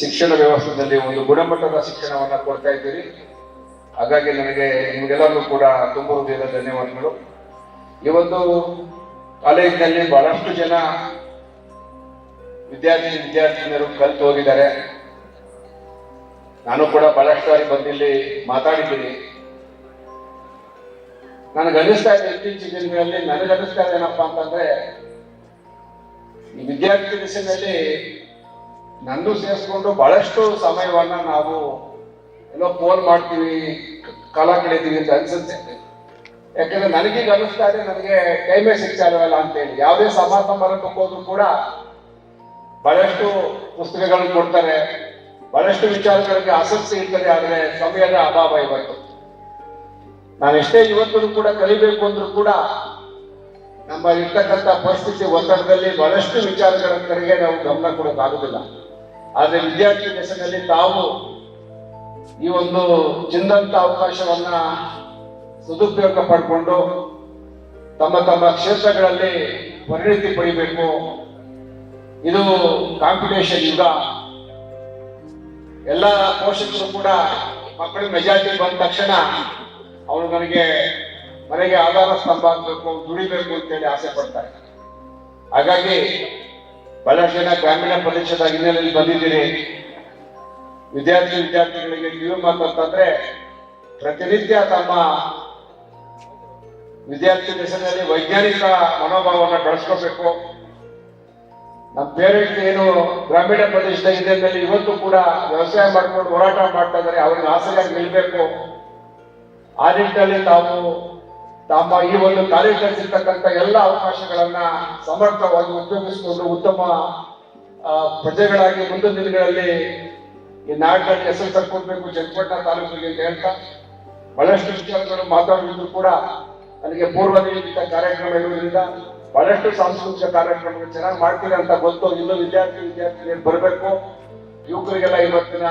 ಶಿಕ್ಷಣ ವ್ಯವಸ್ಥೆಯಲ್ಲಿ ಒಂದು ಗುಣಮಟ್ಟದ ಶಿಕ್ಷಣವನ್ನು ಕೊಡ್ತಾ ಇದ್ದೀರಿ. ಹಾಗಾಗಿ ನನಗೆ ನಿಮಗೆಲ್ಲರಿಗೂ ಕೂಡ ತುಂಬ ಹೃದಯದ ಧನ್ಯವಾದಗಳು. ಇವತ್ತು ಕಾಲೇಜಿನಲ್ಲಿ ಬಹಳಷ್ಟು ಜನ ವಿದ್ಯಾರ್ಥಿ ವಿದ್ಯಾರ್ಥಿನಿಯರು ಕಲ್ತು ಹೋಗಿದ್ದಾರೆ. ನಾನು ಕೂಡ ಬಹಳಷ್ಟು ಸಾರಿ ಬಂದಿಲ್ಲಿ ಮಾತಾಡಿದ್ದೀನಿ. ನನಗೆ ಅನಿಸ್ತಾ ಇದೆ ಇತ್ತೀಚಿನ ದಿನಗಳಲ್ಲಿ. ನನಗೆ ಅನಿಸ್ತಾ ಇದೆ ಏನಪ್ಪಾ ಅಂತಂದ್ರೆ, ಈ ವಿದ್ಯಾರ್ಥಿ ದಿಸೆಯಲ್ಲಿ ನಂದು ಸೇರಿಸ್ಕೊಂಡು ಬಹಳಷ್ಟು ಸಮಯವನ್ನ ನಾವು ಎಲ್ಲೋ ಫೋನ್ ಮಾಡ್ತೀವಿ, ಕಾಲ ಕಳಿತೀವಿ ಅಂತ ಅನ್ಸುತ್ತೆ. ಯಾಕಂದ್ರೆ ನನಗೀಗ ಅನಿಸ್ತಾ ಇದೆ, ನನಗೆ ಟೈಮೇ ಸಿಗ್ತಾ ಇಲ್ವಲ್ಲ ಅಂತೇಳಿ ಯಾವುದೇ ಸಭಾ ಸಮಾರಂಭಕ್ಕೆ ಹೋದ್ರು ಕೂಡ ಬಹಳಷ್ಟು ಪುಸ್ತಕಗಳನ್ನು ಕೊಡ್ತಾರೆ. ಬಹಳಷ್ಟು ವಿಚಾರಗಳಿಗೆ ಆಸಕ್ತಿ ಇರ್ತದೆ, ಆದ್ರೆ ಸಮಯದ ಅಭಾವ ಇವತ್ತು. ನಾನು ಎಷ್ಟೇ ಇವತ್ತು ಕೂಡ ಕಲಿಬೇಕು ಅಂದ್ರೂ ಕೂಡ ನಮ್ಮ ಇರ್ತಕ್ಕಂಥ ಪರಿಸ್ಥಿತಿ ಒತ್ತಡದಲ್ಲಿ ಬಹಳಷ್ಟು ವಿಚಾರಗಳ ಕಡೆಗೆ ನಾವು ಗಮನ ಕೊಡೋಕ್ಕಾಗುದಿಲ್ಲ. ಆದ್ರೆ ವಿದ್ಯಾರ್ಥಿ ಹೆಸರಿನಲ್ಲಿ ತಾವು ಈ ಒಂದು ಚಿಂದಂತ ಅವಕಾಶವನ್ನ ಸದುಪಯೋಗ ಪಡ್ಕೊಂಡು ತಮ್ಮ ತಮ್ಮ ಕ್ಷೇತ್ರಗಳಲ್ಲಿ ಪರಿಣಿತಿ ಪಡಿಬೇಕು. ಇದು ಕಾಂಪಿಟೇಷನ್ ಯುಗ ಎಲ್ಲ ಪೋಷಕರು ಕೂಡ ಮಕ್ಕಳ ಮೆಜಾರಿಟಿ ಬಂದ ತಕ್ಷಣ ಅವರು ನನಗೆ ಮನೆಗೆ ಆಧಾರ ಸ್ತಂಭ ಆಗ್ಬೇಕು, ದುಡಿಬೇಕು ಅಂತೇಳಿ ಆಸೆ ಪಡ್ತಾರೆ. ಹಾಗಾಗಿ ಬಹಳಷ್ಟು ಜನ ಗ್ರಾಮೀಣ ಪ್ರದೇಶದ ಹಿನ್ನೆಲೆಯಲ್ಲಿ ಬಂದಿದ್ದೀರಿ. ವಿದ್ಯಾರ್ಥಿ ವಿದ್ಯಾರ್ಥಿಗಳಿಗೆ ಮಾತು ಅಂತಂದರೆ ಪ್ರತಿನಿತ್ಯ ತಮ್ಮ ವಿದ್ಯಾರ್ಥಿ ದೇಶದಲ್ಲಿ ವೈಜ್ಞಾನಿಕ ಮನೋಭಾವವನ್ನು ಬೆಳೆಸ್ಕೋಬೇಕು. ನಮ್ಮ ಪೇರೆಂಟ್ಸ್ ಏನು ಗ್ರಾಮೀಣ ಪ್ರದೇಶದ ಹಿನ್ನೆಲೆಯಲ್ಲಿ ಇವತ್ತು ಕೂಡ ವ್ಯವಸಾಯ ಮಾಡ್ಕೊಂಡು ಹೋರಾಟ ಮಾಡ್ತಾ ಇದ್ದಾರೆ. ಅವ್ರಿಗೆ ಆಸೆಯಾಗಿ ನಿಲ್ಬೇಕು. ಆ ನಿಟ್ಟಿನಲ್ಲಿ ತಾವು ತಮ್ಮ ಈ ಒಂದು ಕಾರ್ಯಕರಿಸಿರ್ತಕ್ಕಂಥ ಎಲ್ಲ ಅವಕಾಶಗಳನ್ನ ಸಮರ್ಥವಾಗಿ ಉಪಯೋಗಿಸಿಕೊಂಡು ಉತ್ತಮ ಪ್ರಜೆಗಳಾಗಿ ಮುಂದಿನ ದಿನಗಳಲ್ಲಿ ಈ ನಾಡಿನಲ್ಲಿ ಹೆಸರು ತಕ್ಕೊಡ್ಬೇಕು ಚನ್ನಪಟ್ಟಣ ತಾಲೂಕಿಗೆ ಅಂತ ಹೇಳ್ತಾ, ಬಹಳಷ್ಟು ವಿಚಾರಗಳು ಮಾತಾಡಿದ್ರು ಕೂಡ ನನಗೆ ಪೂರ್ವ ನಿಯೋಜಿತ ಕಾರ್ಯಕ್ರಮ ಇರುವುದರಿಂದ ಬಹಳಷ್ಟು ಸಾಂಸ್ಕೃತಿಕ ಕಾರ್ಯಕ್ರಮಗಳು ಚೆನ್ನಾಗಿ ಮಾಡ್ತೀರಾ ಅಂತ ಗೊತ್ತು. ಇನ್ನು ವಿದ್ಯಾರ್ಥಿ, ವಿದ್ಯಾರ್ಥಿಗಳು ಬರಬೇಕು. ಯುವಕರಿಗೆಲ್ಲ ಇವತ್ತಿನ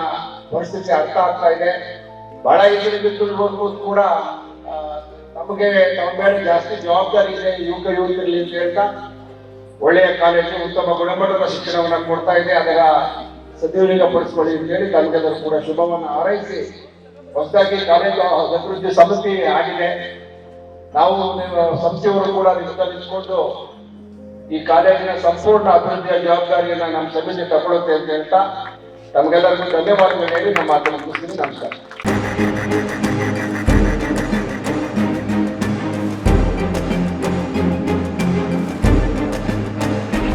ಪರಿಸ್ಥಿತಿ ಅರ್ಥ ಆಗ್ತಾ ಇದೆ. ಬಹಳ ತಿಳ್ಬೋದು ಕೂಡ ನಮಗೆ ನಮ್ಮ ಜಾಸ್ತಿ ಜವಾಬ್ದಾರಿ ಇದೆ ಯುವಕ ಯುವಕರಲ್ಲಿ ಅಂತ ಹೇಳ್ತಾ, ಒಳ್ಳೆಯ ಕಾಲೇಜು, ಉತ್ತಮ ಗುಣಮಟ್ಟದ ಶಿಕ್ಷಣವನ್ನು ಕೊಡ್ತಾ ಇದೆ. ಅದರ ಸದ್ವಿನಿಯೋಗ ಪಡಿಸ್ಕೊಳ್ಳಿ ಅಂತ ಹೇಳಿ ತಮಗೆಲ್ಲರೂ ಕೂಡ ಶುಭವನ್ನು ಹಾರೈಸಿ, ಹೊಸದಾಗಿ ಕಾಲೇಜು ಅಭಿವೃದ್ಧಿ ಸಮಿತಿ ಆಗಿದೆ. ನಾವು ಸಂಸ್ಥೆಯವರು ಕೂಡ ನಿಂತ ನಿಂತ್ಕೊಂಡು ಈ ಕಾಲೇಜಿನ ಸಂಪೂರ್ಣ ಅಭಿವೃದ್ಧಿಯ ಜವಾಬ್ದಾರಿಯನ್ನು ನಮ್ಮ ಸಮಿತಿ ತಗೊಳುತ್ತೆ ಅಂತ ಹೇಳ್ತಾ, ತಮಗೆಲ್ಲರಿಗೂ ಧನ್ಯವಾದಗಳು ಹೇಳಿ ನಮ್ಮ ಮಾತನ್ನು ಮುಗಿಸ್ತೀನಿ. ನಮಸ್ಕಾರ.